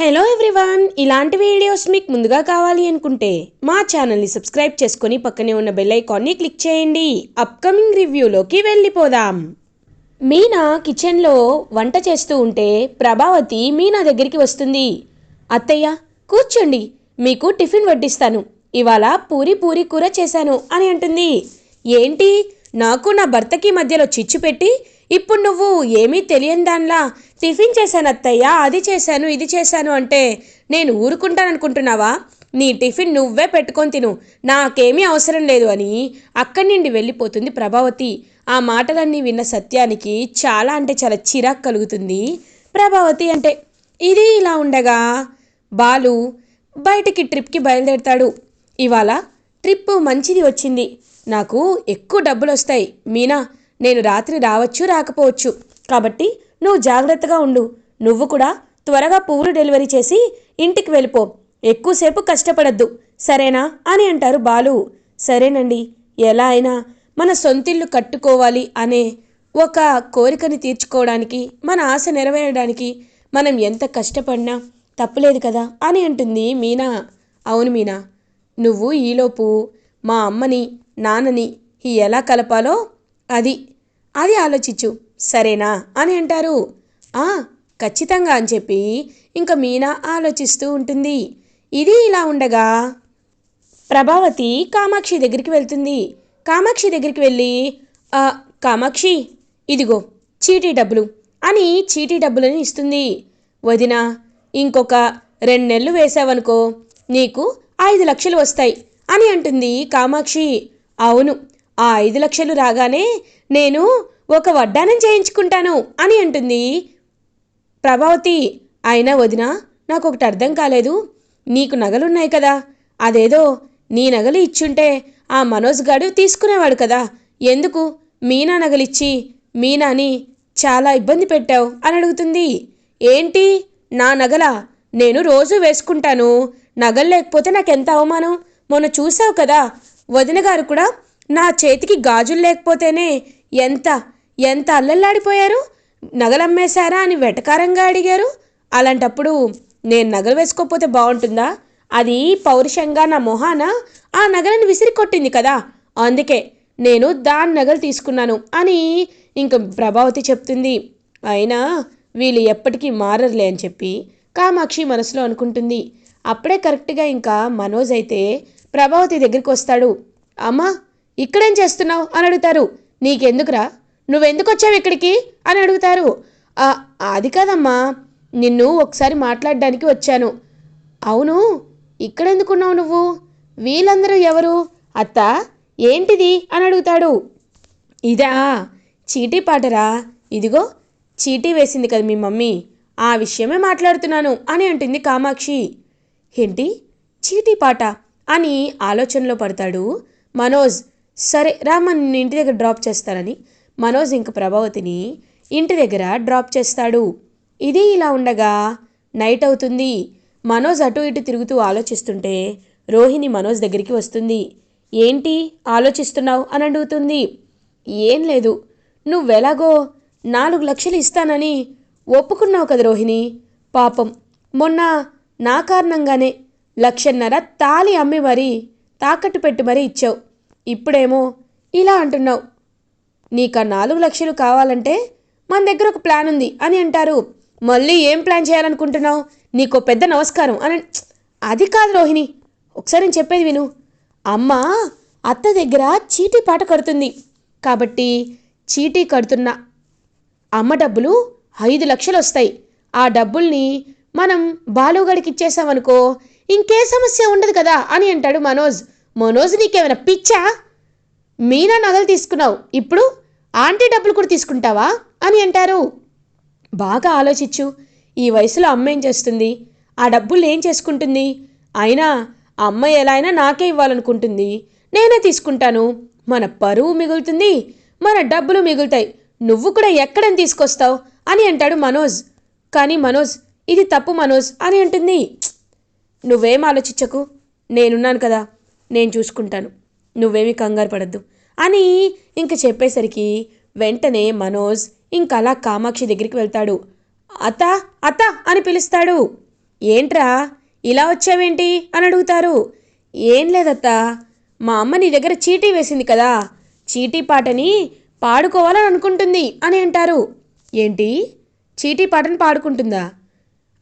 Hello everyone ఇలాంటి videos మీకు ముందుగా కావాలి అనుకుంటే మా ఛానల్ని సబ్స్క్రైబ్ చేసుకొని పక్కనే ఉన్న బెల్ ఐకాన్ని క్లిక్ చేయండి. అప్కమింగ్ రివ్యూలోకి వెళ్ళిపోదాం. మీనా కిచెన్లో వంట చేస్తూ ఉంటే ప్రభావతి మీనా దగ్గరికి వస్తుంది. అత్తయ్య కూర్చోండి మీకు టిఫిన్ వడ్డిస్తాను. ఇవాళ పూరి పూరి కూర చేశాను అని అంటుంది. ఏంటి? నాకు నా భర్తకి మధ్యలో చిచ్చు పెట్టి ఇప్పుడు నువ్వు ఏమీ తెలియని దానిలా టిఫిన్ చేశాను అత్తయ్య అది చేశాను ఇది చేశాను అంటే నేను ఊరుకుంటాననుకుంటున్నావా? నీ టిఫిన్ నువ్వే పెట్టుకొని తిను. నాకేమీ అవసరం లేదు అని అక్కడి నుండి వెళ్ళిపోతుంది ప్రభావతి. ఆ మాటలన్నీ విన్న సత్యానికి చాలా అంటే చాలా చిరాకు కలుగుతుంది. ప్రభావతి అంటే ఇది ఇలా ఉండగా బాలు బయటికి ట్రిప్కి బయలుదేరుతాడు. ఇవాళ ట్రిప్ మంచిది వచ్చింది. నాకు ఎక్కువ డబ్బులు వస్తాయి మీనా నేను రాత్రి రావచ్చు రాకపోవచ్చు. కాబట్టి నువ్వు జాగ్రత్తగా ఉండు. నువ్వు కూడా త్వరగా పువ్వులు డెలివరీ చేసి ఇంటికి వెళ్ళిపో. ఎక్కువసేపు కష్టపడద్దు. సరేనా అని అంటారు బాలు. సరేనండి. ఎలా అయినా మన సొంతిల్లు కట్టుకోవాలి అనే ఒక కోరికని తీర్చుకోవడానికి మన ఆశ నెరవేరడానికి మనం ఎంత కష్టపడినా తప్పులేదు కదా అని అంటుంది మీనా. అవును మీనా. నువ్వు ఈలోపు మా అమ్మని నాన్నని ఎలా కలపాలో అది. అది ఆలోచించు. సరేనా? అని అంటారు. ఆ ఖచ్చితంగా అని చెప్పి ఇంకా మీనా ఆలోచిస్తూ ఉంటుంది. ఇది ఇలా ఉండగా ప్రభావతి కామాక్షి దగ్గరికి వెళ్తుంది. కామాక్షి దగ్గరికి వెళ్ళి "ఆ, కామాక్షి ఇదిగో చీటీ డబ్బులు అని చీటీ డబ్బులను ఇస్తుంది. వదిన ఇంకొక రెండు నెలలు వేసావనుకో నీకు ఐదు లక్షలు వస్తాయి అని అంటుంది కామాక్షి. అవును ఆ ఐదు లక్షలు రాగానే నేను ఒక వడ్డానం చేయించుకుంటాను అని అంటుంది. ప్రభావతి అయినా వదిన నాకు ఒకటి అర్థం కాలేదు. నీకు నగలున్నాయి కదా. అదేదో నీ నగలు ఇచ్చుంటే ఆ మనోజ్ గాడు తీసుకునేవాడు కదా. ఎందుకు? మీనా నగలిచ్చి మీనాని చాలా ఇబ్బంది పెట్టావు అని అడుగుతుంది. ఏంటి? నా నగల నేను రోజు వేసుకుంటాను. నగలు లేకపోతే నాకెంత అవమానం? మొన్న చూసావు కదా వదిన గారు కూడా నా చేతికి గాజులు లేకపోతేనే ఎంత ఎంత అల్లల్లాడిపోయారు? నగలమ్మేశారా అని వెటకారంగా అడిగారు. అలాంటప్పుడు నేను నగలు వేసుకోకపోతే బాగుంటుందా? అది పౌరుషంగా నా మొహాన ఆ నగలను విసిరి కొట్టింది కదా. అందుకే నేను దాని నగలు తీసుకున్నాను అని ఇంక ప్రభావతి చెప్తుంది. అయినా వీళ్ళు ఎప్పటికీ మారరులే అని చెప్పి కామాక్షి మనసులో అనుకుంటుంది. అప్పుడే కరెక్ట్గా ఇంకా మనోజ్ అయితే ప్రభావతి దగ్గరికి వస్తాడు. అమ్మా ఇక్కడేం చేస్తున్నావు? అని అడుగుతారు. నీకెందుకురా? నువ్వెందుకు వచ్చావు ఇక్కడికి? అని అడుగుతారు. అది కాదమ్మా. నిన్ను ఒకసారి మాట్లాడడానికి వచ్చాను. అవును? ఇక్కడెందుకున్నావు నువ్వు? వీళ్ళందరూ ఎవరు? అత్త ఏంటిది? అని అడుగుతాడు. ఇదా చీటీ పాటరా? ఇదిగో చీటీ వేసింది కదా మీ మమ్మీ. ఆ విషయమే మాట్లాడుతున్నాను అని అంటుంది కామాక్షి. ఏంటి? చీటీ పాట అని ఆలోచనలో పడతాడు మనోజ్. సరే రామన్ నిన్ను ఇంటి దగ్గర డ్రాప్ చేస్తానని మనోజ్ ఇంక ప్రభావతిని ఇంటి దగ్గర డ్రాప్ చేస్తాడు. ఇది ఇలా ఉండగా నైట్ అవుతుంది. మనోజ్ అటు ఇటు తిరుగుతూ ఆలోచిస్తుంటే రోహిణి మనోజ్ దగ్గరికి వస్తుంది. ఏంటి ఆలోచిస్తున్నావు? అని అడుగుతుంది. ఏం లేదు. నువ్వెలాగో నాలుగు లక్షలు ఇస్తానని ఒప్పుకున్నావు కదా రోహిణి. పాపం. మొన్న నా కారణంగానే లక్షన్నర తాలి అమ్మి మరీ తాకట్టు పెట్టి మరీ ఇచ్చావు. ఇప్పుడేమో ఇలా అంటున్నావు. నీకు ఆ నాలుగు లక్షలు కావాలంటే మన దగ్గర ఒక ప్లాన్ ఉంది అని అంటారు. మళ్ళీ ఏం ప్లాన్ చేయాలనుకుంటున్నావు? నీకు పెద్ద నమస్కారం అని అది కాదు రోహిణి. ఒకసారి నేను చెప్పేది విను. అమ్మ అత్త దగ్గర చీటీ పాట కడుతుంది. కాబట్టి చీటీ కడుతున్న అమ్మ డబ్బులు ఐదు లక్షలు వస్తాయి. ఆ డబ్బుల్ని మనం బాలుగడికి ఇచ్చేసామనుకో ఇంకే సమస్య ఉండదు కదా అని అంటాడు మనోజ్. మనోజ్ నీకేమైనా పిచ్చా? మీనా నగలు తీసుకున్నావు. ఇప్పుడు ఆంటీ డబ్బులు కూడా తీసుకుంటావా? అని అంటారు. బాగా ఆలోచించు. ఈ వయసులో అమ్మ ఏం చేస్తుంది? ఆ డబ్బులు ఏం చేసుకుంటుంది. అయినా అమ్మ ఎలా అయినా నాకే ఇవ్వాలనుకుంటుంది. నేనే తీసుకుంటాను. మన పరువు మిగులుతుంది మన డబ్బులు మిగులుతాయి. నువ్వు కూడా ఎక్కడని తీసుకొస్తావు? అని అంటాడు మనోజ్. కానీ మనోజ్ ఇది తప్పు మనోజ్ అని అంటుంది. నువ్వేం ఆలోచించకు. నేనున్నాను కదా. నేను చూసుకుంటాను. నువ్వేమీ కంగారు పడద్దు. అని ఇంక చెప్పేసరికి వెంటనే మనోజ్ ఇంక అలా కామాక్షి దగ్గరికి వెళ్తాడు. అత్త అత్త అని పిలుస్తాడు. ఏంట్రా ఇలా వచ్చావేంటి అని అడుగుతారు. ఏం లేదత్తా మా అమ్మ నీ దగ్గర చీటీ వేసింది కదా చీటీ పాటని పాడుకోవాలని అనుకుంటుంది అని అంటారు. ఏంటి? చీటీ పాటను పాడుకుంటుందా?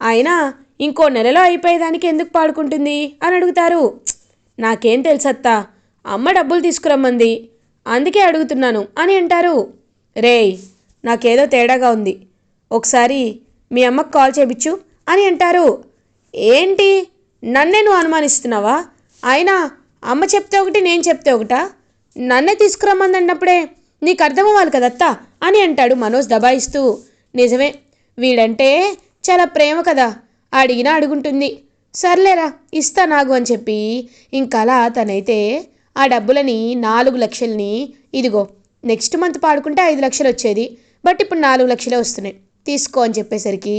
అయినా ఇంకో నెలలో అయిపోయేదానికి ఎందుకు పాడుకుంటుంది అని అడుగుతారు. నాకేం తెలుసత్తా అమ్మ డబ్బులు తీసుకురమ్మంది. అందుకే అడుగుతున్నాను. అని అంటారు. రేయ్ నాకేదో తేడాగా ఉంది. ఒకసారి మీ అమ్మకు కాల్ చేపించు అని అంటారు. ఏంటి? నన్నే నువ్వు అనుమానిస్తున్నావా? అయినా అమ్మ చెప్తే ఒకటి నేను చెప్తే ఒకటా? నన్నే తీసుకురమ్మందన్నప్పుడే నీకు అర్థమవ్వాలి కదత్తా అని అంటాడు మనోజ్ దబాయిస్తూ. నిజమే వీడంటే చాలా ప్రేమ కదా. అడిగినా అడుగుంటుంది. సర్లేరా ఇస్తా నాగు అని చెప్పి ఇంకలా తనైతే ఆ డబ్బులని నాలుగు లక్షల్ని ఇదిగో నెక్స్ట్ మంత్ పాడుకుంటే ఐదు లక్షలు వచ్చేది. బట్ ఇప్పుడు నాలుగు లక్షలే వస్తున్నాయి. తీసుకో అని చెప్పేసరికి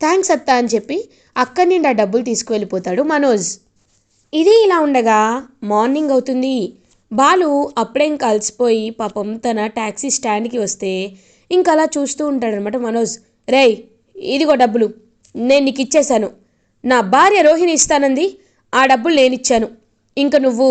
థ్యాంక్స్ అత్తా అని చెప్పి అక్కడి నుండి ఆ డబ్బులు తీసుకువెళ్ళిపోతాడు మనోజ్. ఇది ఇలా ఉండగా మార్నింగ్ అవుతుంది. బాలు అప్పుడే ఇంకా పాపం తన ట్యాక్సీ స్టాండ్కి వస్తే ఇంకా అలా చూస్తూ ఉంటాడనమాట మనోజ్. రేయ్ ఇదిగో డబ్బులు నేను నీకు ఇచ్చేశాను. నా భార్య రోహిణి ఇస్తానంది ఆ డబ్బులు నేను ఇచ్చాను. ఇంక నువ్వు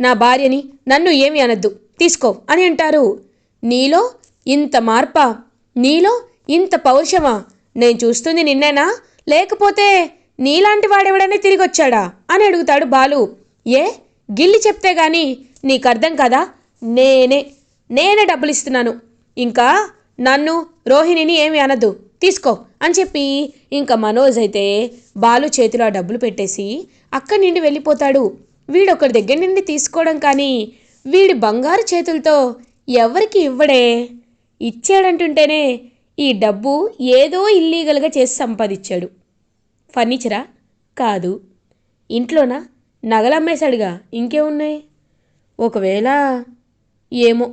నా భార్యని నన్ను ఏమి అనద్దు. తీసుకో అని అంటారు. నీలో ఇంత మార్పా? నీలో ఇంత పౌరుషమా? నేను చూస్తుంది నిన్నేనా? లేకపోతే నీలాంటి వాడెవడనే తిరిగొచ్చాడా? అని అడుగుతాడు బాలు. ఏ? గిల్లి చెప్తే గాని నీకు అర్థం కదా? నేనే. నేనే డబ్బులు ఇస్తున్నాను ఇంకా నన్ను రోహిణిని ఏమి అనద్దు. తీసుకో అని చెప్పి ఇంకా మనోజ్ అయితే బాలు చేతిలో ఆ డబ్బులు పెట్టేసి అక్కడి నుండి వెళ్ళిపోతాడు. వీడొకరి దగ్గర నుండి తీసుకోవడం కానీ వీడి బంగారు చేతులతో ఎవరికి ఇవ్వడే? ఇచ్చాడంటుంటేనే ఈ డబ్బు ఏదో ఇల్లీగల్గా చేసి సంపాదించాడు. ఫర్నిచరా? కాదు. ఇంట్లోనా? నగలమ్మేశాడుగా. ఇంకేమున్నాయి? ఒకవేళ ఏమో.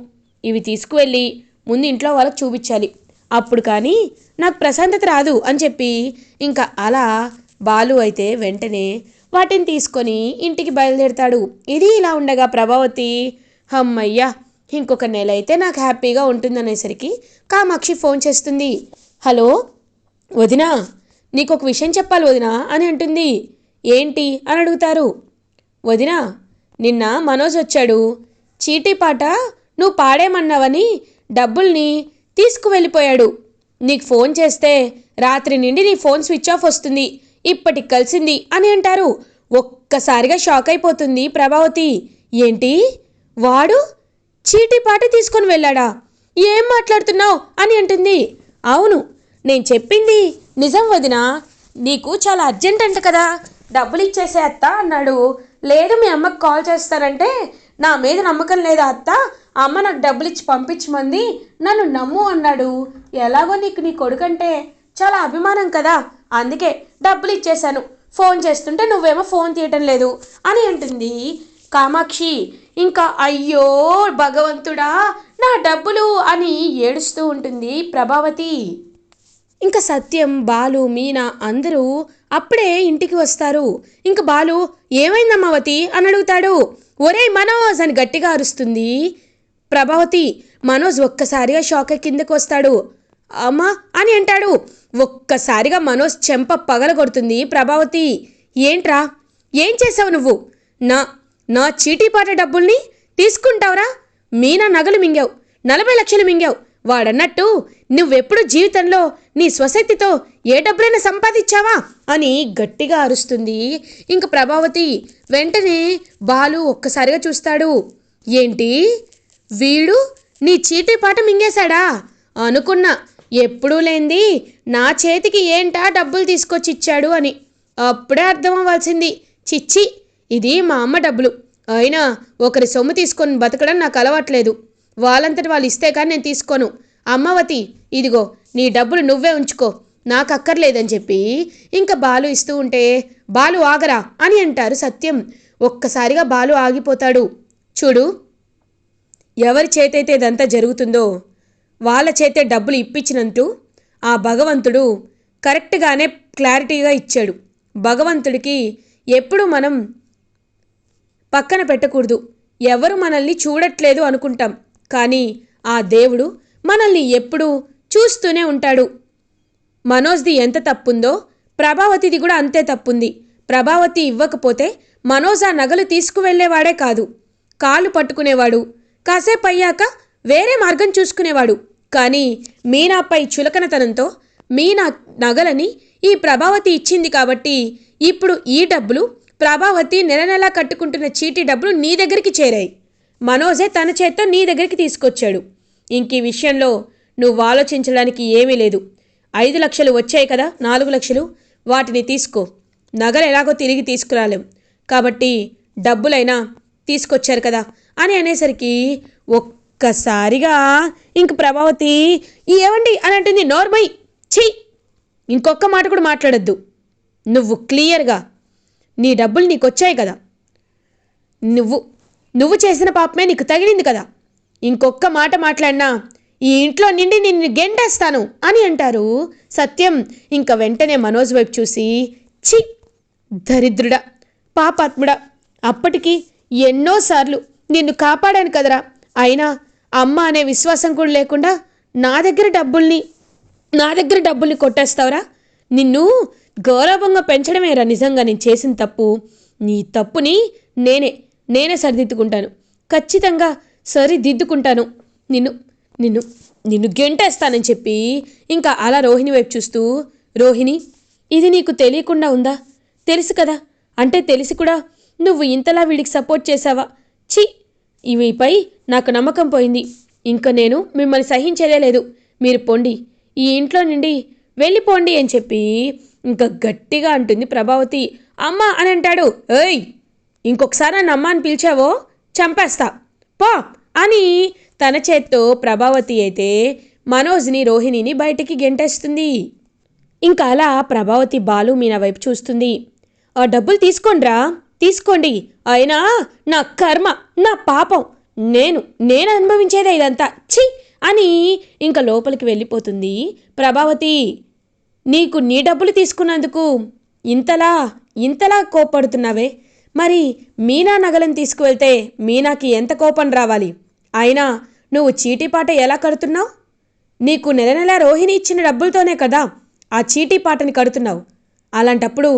ఇవి తీసుకువెళ్ళి ముందు ఇంట్లో వాళ్ళకి చూపించాలి. అప్పుడు కానీ నాకు ప్రశాంతత రాదు అని చెప్పి ఇంకా అలా బాలు అయితే వెంటనే వాటిని తీసుకొని ఇంటికి బయలుదేరుతాడు. ఇది ఇలా ఉండగా ప్రభావతి హమ్మయ్యా ఇంకొక నెల అయితే నాకు హ్యాపీగా ఉంటుందనేసరికి కామాక్షి ఫోన్ చేస్తుంది. హలో వదినా నీకు ఒక విషయం చెప్పాలి వదినా అని అంటుంది. ఏంటి? అని అడుగుతారు. వదినా నిన్న మనోజ్ వచ్చాడు. చీటీ పాట నువ్వు పాడేమన్నావని డబ్బుల్ని తీసుకువెళ్ళిపోయాడు. నీకు ఫోన్ చేస్తే రాత్రి నుండి నీ ఫోన్ స్విచ్ ఆఫ్ వస్తుంది. ఇప్పటికి కలిసింది అని అంటారు. ఒక్కసారిగా షాక్ అయిపోతుంది ప్రభావతి. ఏంటి? వాడు చీటీ తీసుకొని వెళ్ళాడా? ఏం మాట్లాడుతున్నావు? అని అంటుంది. అవును నేను చెప్పింది నిజం వదినా. నీకు చాలా అర్జెంట్ అంట కదా. డబ్బులు ఇచ్చేసే అత్త అన్నాడు. లేదు మీ అమ్మకి కాల్ చేస్తారంటే నా మీద నమ్మకం లేదా అత్త. అమ్మ నాకు డబ్బులు ఇచ్చి పంపించమంది. నన్ను నమ్ము అన్నాడు. ఎలాగో నీకు నీ కొడుకంటే చాలా అభిమానం కదా. అందుకే డబ్బులు ఇచ్చేశాను. ఫోన్ చేస్తుంటే నువ్వేమో ఫోన్ తీయటం లేదు అని అంటుంది కామాక్షి. ఇంకా అయ్యో భగవంతుడా నా డబ్బులు అని ఏడుస్తూ ఉంటుంది ప్రభావతి. ఇంకా సత్యం బాలు మీనా అందరూ అప్పుడే ఇంటికి వస్తారు. ఇంకా బాలు ఏమైందమ్మావతి అని అడుగుతాడు. ఒరేయ్ మనోజ్ అని గట్టిగా అరుస్తుంది ప్రభావతి. మనోజ్ ఒక్కసారిగా షాక్ కిందకు వస్తాడు. అమ్మా అని అంటాడు. ఒక్కసారిగా మనోజ్ చెంప పగలగొడుతుంది. ప్రభావతి ఏంట్రా? ఏం చేసావు నువ్వు? నా నా చీటీపాట డబ్బుల్ని తీసుకుంటావురా? మీనా నగలు మింగావు. నలభై లక్షలు మింగావు. వాడన్నట్టు నువ్వెప్పుడు జీవితంలో నీ స్వశక్తితో ఏ డబ్బులైనా సంపాదించావా? అని గట్టిగా అరుస్తుంది. ఇంక ప్రభావతి వెంటనే బాలు ఒక్కసారిగా చూస్తాడు. ఏంటి? వీడు నీ చీటీ పాట మింగేశాడా? అనుకున్నా. ఎప్పుడూ లేంది. నా చేతికి ఏంటా డబ్బులు తీసుకొచ్చి ఇచ్చాడు అని. అప్పుడే అర్థం అవ్వాల్సింది చిచ్చి ఇది మా అమ్మ డబ్బులు. అయినా ఒకరి సొమ్ము తీసుకొని బతకడం నాకు అలవాట్లేదు. వాళ్ళంతటి వాళ్ళు ఇస్తే కానీ నేను తీసుకోను. అమ్మవతి ఇదిగో నీ డబ్బులు నువ్వే ఉంచుకో. నాకు అక్కర్లేదని చెప్పి ఇంకా బాలు ఇస్తూ ఉంటే బాలు ఆగరా అని అంటారు సత్యం. ఒక్కసారిగా బాలు ఆగిపోతాడు. చూడు ఎవరి చేతైతే ఇదంతా జరుగుతుందో వాళ్ళ చేతే డబ్బులు ఇప్పించినంటూ ఆ భగవంతుడు కరెక్ట్గానే క్లారిటీగా ఇచ్చాడు. భగవంతుడికి ఎప్పుడు మనం పక్కన పెట్టకూడదు. ఎవరు మనల్ని చూడట్లేదు అనుకుంటాం. కానీ ఆ దేవుడు మనల్ని ఎప్పుడూ చూస్తూనే ఉంటాడు. మనోజ్ది ఎంత తప్పుందో ప్రభావతిది కూడా అంతే తప్పుంది. ప్రభావతి ఇవ్వకపోతే మనోజ్ ఆ నగలు తీసుకువెళ్ళేవాడే కాదు. కాళ్ళు పట్టుకునేవాడు. కాసేపు అయ్యాక వేరే మార్గం చూసుకునేవాడు. కానీ మీనాపై చులకనతనంతో మీనా నగలని ఈ ప్రభావతి ఇచ్చింది కాబట్టి ఇప్పుడు ఈ డబ్బులు ప్రభావతి నెల నెలా కట్టుకుంటున్న చీటీ డబ్బులు నీ దగ్గరికి చేరాయి. మనోజే తన చేత్తో నీ దగ్గరికి తీసుకొచ్చాడు. ఇంక ఈ విషయంలో నువ్వు ఆలోచించడానికి ఏమీ లేదు. ఐదు లక్షలు వచ్చాయి కదా నాలుగు లక్షలు. వాటిని తీసుకో. నగలు ఎలాగో తిరిగి తీసుకురాలేం. కాబట్టి డబ్బులైనా తీసుకొచ్చారు కదా అని అనేసరికి ఒక్కసారిగా ఇంక ప్రభావతి ఏమండి అని అంటుంది నోర్మై. ఛీ ఇంకొక్క మాట కూడా మాట్లాడొద్దు. నువ్వు క్లియర్గా నీ డబ్బులు నీకు వచ్చాయి కదా. నువ్వు నువ్వు చేసిన పాపమే నీకు తగిలింది కదా. ఇంకొక్క మాట మాట్లాడినా ఈ ఇంట్లో నిండి నిన్ను గెంటేస్తాను అని అంటారు. సత్యం ఇంక వెంటనే మనోజ్ వైపు చూసి ఛీ దరిద్రుడా పాపాత్ముడా అప్పటికి ఎన్నోసార్లు నిన్ను కాపాడాను కదరా. అయినా అమ్మ అనే విశ్వాసం కూడా లేకుండా నా దగ్గర డబ్బుల్ని నా దగ్గర డబ్బుల్ని కొట్టేస్తావురా? నిన్ను గౌరవంగా పెంచడమేరా నిజంగా నేను చేసిన తప్పు. నీ తప్పుని నేనే నేనే సరిదిద్దుకుంటాను. ఖచ్చితంగా సరిదిద్దుకుంటాను. నిన్ను నిన్ను నిన్ను గెంటేస్తానని చెప్పి ఇంకా అలా రోహిణి వైపు చూస్తూ రోహిణి ఇది నీకు తెలియకుండా ఉందా? తెలుసు కదా. అంటే తెలిసి కూడా నువ్వు ఇంతలా వీడికి సపోర్ట్ చేసావా? ఛీ! ఇవిపై నాకు నమ్మకం పోయింది. ఇంకా నేను మిమ్మల్ని సహించేదే లేదు మీరు పొండి. ఈ ఇంట్లో నుండి వెళ్ళిపోండి అని చెప్పి ఇంకా గట్టిగా అంటుంది ప్రభావతి. అమ్మ అని అంటాడు. ఏయ్ ఇంకొకసారి నన్ను అమ్మ అని పిలిచావో? చంపేస్తా. పో అని తన చేత్తో ప్రభావతి అయితే మనోజ్ని రోహిణిని బయటికి గెంటేస్తుంది. ఇంకా అలా ప్రభావతి బాలు మీనా వైపు చూస్తుంది. ఆ డబ్బులు తీసుకోండ్రా. తీసుకోండి. అయినా నా కర్మ నా పాపం నేను నేను అనుభవించేదే ఇదంతా. ఛీ! అని ఇంకా లోపలికి వెళ్ళిపోతుంది ప్రభావతి. నీకు నీ డబ్బులు తీసుకున్నందుకు ఇంతలా ఇంతలా కోపడుతున్నావే మరి మీనా నగలను తీసుకువెళ్తే మీనాకి ఎంత కోపం రావాలి? అయినా నువ్వు చీటీపాట ఎలా కడుతున్నావు? నీకు నెల నెల రోహిణి ఇచ్చిన డబ్బులతోనే కదా ఆ చీటీ పాటని కడుతున్నావు. అలాంటప్పుడు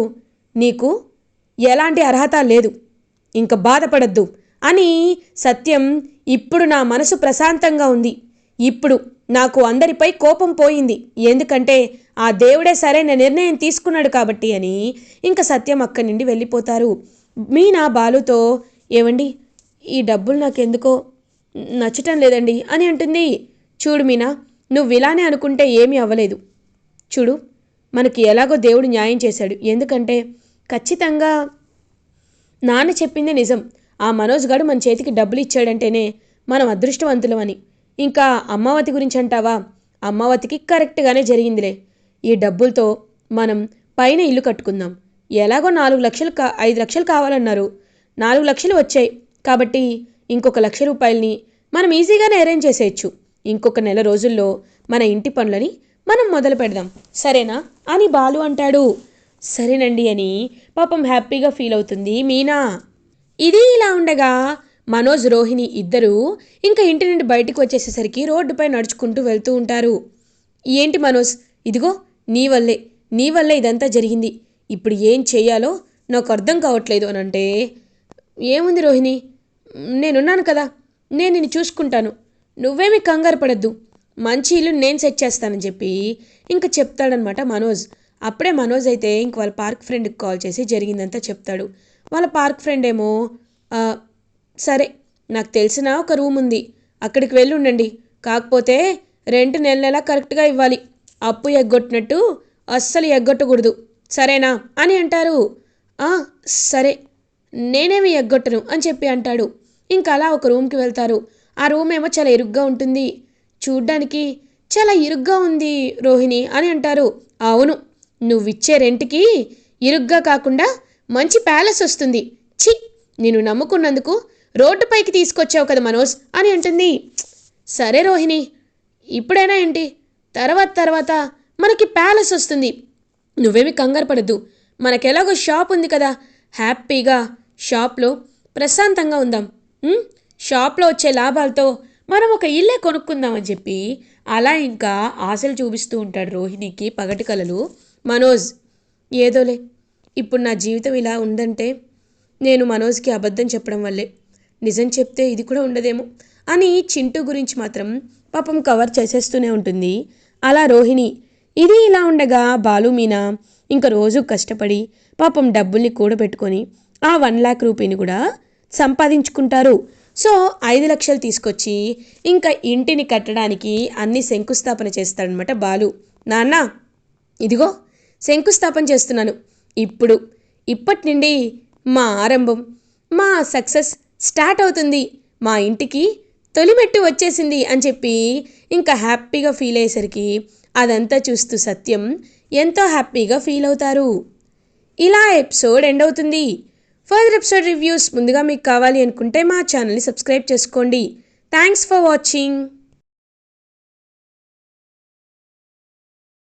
నీకు ఎలాంటి అర్హత లేదు. ఇంక బాధపడద్దు. అని సత్యం ఇప్పుడు నా మనసు ప్రశాంతంగా ఉంది. ఇప్పుడు నాకు అందరిపై కోపం పోయింది. ఎందుకంటే ఆ దేవుడే సరైన నిర్ణయం తీసుకున్నాడు కాబట్టి అని ఇంక సత్యం అక్కడి నుండి వెళ్ళిపోతారు. మీనా బాలుతో ఏవండి? ఈ డబ్బులు నాకెందుకో నచ్చటం లేదండి అని అంటుంది. చూడు మీనా నువ్వు ఇలానే అనుకుంటే ఏమీ అవ్వలేదు. చూడు మనకి ఎలాగో దేవుడు న్యాయం చేశాడు. ఎందుకంటే ఖచ్చితంగా నాన్న చెప్పింది నిజం. ఆ మనోజ్ గాడు మన చేతికి డబ్బులు ఇచ్చాడంటేనే మనం అదృష్టవంతులం అని ఇంకా అమ్మావతి గురించి అంటావా? అమ్మావతికి కరెక్ట్గానే జరిగిందిలే. ఈ డబ్బులతో మనం పైన ఇల్లు కట్టుకుందాం. ఎలాగో నాలుగు లక్షలు కా ఐదు లక్షలు కావాలన్నారు. నాలుగు లక్షలు వచ్చాయి. కాబట్టి ఇంకొక లక్ష రూపాయలని మనం ఈజీగానే అరేంజ్ చేసేయచ్చు. ఇంకొక నెల రోజుల్లో మన ఇంటి పనులని మనం మొదలు పెడదాం సరేనా? అని బాలు అంటాడు. సరేనండి అని పాపం హ్యాపీగా ఫీల్ అవుతుంది మీనా. ఇది ఇలా ఉండగా మనోజ్ రోహిణి ఇద్దరూ ఇంకా ఇంటి నుండి బయటకు వచ్చేసేసరికి రోడ్డుపై నడుచుకుంటూ వెళ్తూ ఉంటారు. ఏంటి మనోజ్? ఇదిగో నీ వల్లే. నీ వల్లే ఇదంతా జరిగింది. ఇప్పుడు ఏం చేయాలో నాకు అర్థం కావట్లేదు అని అంటే ఏముంది రోహిణి? నేనున్నాను కదా. నేను నిన్ను చూసుకుంటాను. నువ్వేమీ కంగారు పడద్దు. మంచి ఇల్లు నేను సెట్ చేస్తానని చెప్పి ఇంకా చెప్తాడనమాట మనోజ్. అప్పుడే మనోజ్ అయితే ఇంక వాళ్ళ పార్క్ ఫ్రెండ్కి కాల్ చేసి జరిగిందంతా చెప్తాడు. వాళ్ళ పార్క్ ఫ్రెండ్ ఏమో సరే నాకు తెలిసిన ఒక రూమ్ ఉంది. అక్కడికి వెళ్ళి ఉండండి. కాకపోతే రెంట్ నెల నెల కరెక్ట్గా ఇవ్వాలి. అప్పు ఎగ్గొట్టినట్టు అస్సలు ఎగ్గొట్టకూడదు. సరేనా? అని అంటారు. సరే నేనేమి ఎగ్గొట్టను అని చెప్పి అంటాడు. ఇంకా అలా ఒక రూమ్కి వెళ్తారు. ఆ రూమ్ ఏమో చాలా ఇరుగ్గా ఉంటుంది. చూడ్డానికి చాలా ఇరుగ్గా ఉంది రోహిణి అని అంటారు. అవును నువ్విచ్చే రెంట్కి ఇరుగ్గా కాకుండా మంచి ప్యాలెస్ వస్తుంది. ఛీ! నేను నమ్ముకున్నందుకు రోడ్డుపైకి తీసుకొచ్చావు కదా మనోజ్ అని అంటుంది. సరే రోహిణి ఇప్పుడైనా ఏంటి? తర్వాత తర్వాత మనకి ప్యాలెస్ వస్తుంది. నువ్వేమి కంగారు పడద్దు. మనకెలాగో షాప్ ఉంది కదా. హ్యాపీగా షాప్లో ప్రశాంతంగా ఉందాం. షాప్లో వచ్చే లాభాలతో మనం ఒక ఇల్లే కొనుక్కుందామని చెప్పి అలా ఇంకా ఆశలు చూపిస్తూ ఉంటాడు రోహిణికి పగటి కలలు. మనోజ్ ఏదోలే. ఇప్పుడు నా జీవితం ఇలా ఉందంటే నేను మనోజ్కి అబద్ధం చెప్పడం వల్లే. నిజం చెప్తే ఇది కూడా ఉండదేమో అని చింటూ గురించి మాత్రం పాపం కవర్ చేసేస్తూనే ఉంటుంది. అలా రోహిణి ఇది ఇలా ఉండగా బాలు మీనా ఇంకా రోజు కష్టపడి పాపం డబ్బుల్ని కూడబెట్టుకొని ఆ వన్ ల్యాక్ రూపీని కూడా సంపాదించుకుంటారు. సో ఐదు లక్షలు తీసుకొచ్చి ఇంకా ఇంటిని కట్టడానికి అన్ని శంకుస్థాపన చేస్తాడనమాట బాలు. నాన్న ఇదిగో. శంకుస్థాపన చేస్తున్నాను. ఇప్పుడు ఇప్పటి నుండి మా ఆరంభం మా సక్సెస్ స్టార్ట్ అవుతుంది. మా ఇంటికి తొలిమెట్టు వచ్చేసింది అని చెప్పి ఇంకా హ్యాపీగా ఫీల్ అయ్యేసరికి అదంతా చూస్తూ సత్యం ఎంతో హ్యాపీగా ఫీల్ అవుతారు. ఇలా ఎపిసోడ్ ఎండ్ అవుతుంది. ఫర్దర్ ఎపిసోడ్ రివ్యూస్ ముందుగా మీకు కావాలి అనుకుంటే మా ఛానల్ని సబ్స్క్రైబ్ చేసుకోండి. Thanks for watching.